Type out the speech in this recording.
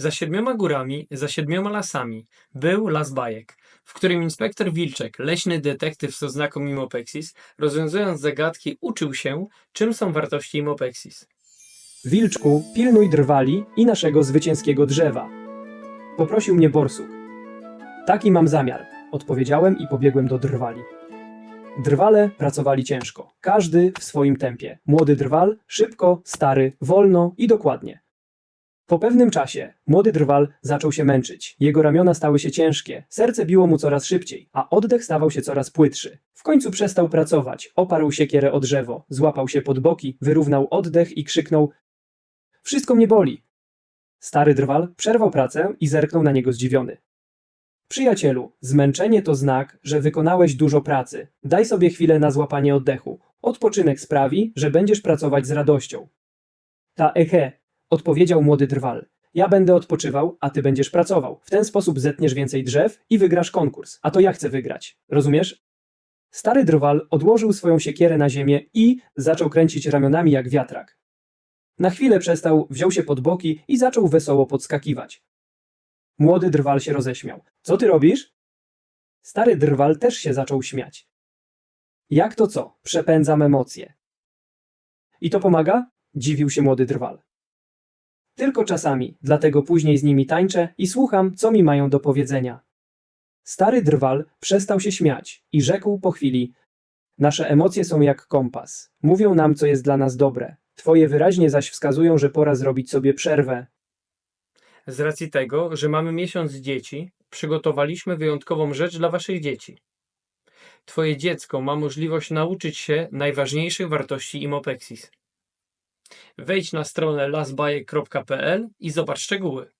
Za siedmioma górami, za siedmioma lasami był las bajek, w którym inspektor Wilczek, leśny detektyw z oznaką Imopexis, rozwiązując zagadki, uczył się, czym są wartości Imopexis. Wilczku, pilnuj drwali i naszego zwycięskiego drzewa. Poprosił mnie borsuk. Taki mam zamiar, odpowiedziałem i pobiegłem do drwali. Drwale pracowali ciężko, każdy w swoim tempie. Młody drwal, szybko, stary, wolno i dokładnie. Po pewnym czasie młody drwal zaczął się męczyć. Jego ramiona stały się ciężkie, serce biło mu coraz szybciej, a oddech stawał się coraz płytszy. W końcu przestał pracować, oparł siekierę o drzewo, złapał się pod boki, wyrównał oddech i krzyknął: Wszystko mnie boli. Stary drwal przerwał pracę i zerknął na niego zdziwiony. Przyjacielu, zmęczenie to znak, że wykonałeś dużo pracy. Daj sobie chwilę na złapanie oddechu. Odpoczynek sprawi, że będziesz pracować z radością. Ta ehe, odpowiedział młody drwal. Ja będę odpoczywał, a ty będziesz pracował. W ten sposób zetniesz więcej drzew i wygrasz konkurs. A to ja chcę wygrać. Rozumiesz? Stary drwal odłożył swoją siekierę na ziemię i zaczął kręcić ramionami jak wiatrak. Na chwilę przestał, wziął się pod boki i zaczął wesoło podskakiwać. Młody drwal się roześmiał. Co ty robisz? Stary drwal też się zaczął śmiać. Jak to co? Przepędzam emocje. I to pomaga? Dziwił się młody drwal. Tylko czasami, dlatego później z nimi tańczę i słucham, co mi mają do powiedzenia. Stary drwal przestał się śmiać i rzekł po chwili: Nasze emocje są jak kompas. Mówią nam, co jest dla nas dobre. Twoje wyraźnie zaś wskazują, że pora zrobić sobie przerwę. Z racji tego, że mamy miesiąc dzieci, przygotowaliśmy wyjątkową rzecz dla waszych dzieci. Twoje dziecko ma możliwość nauczyć się najważniejszych wartości Imopexis. Wejdź na stronę lasbajek.pl i zobacz szczegóły.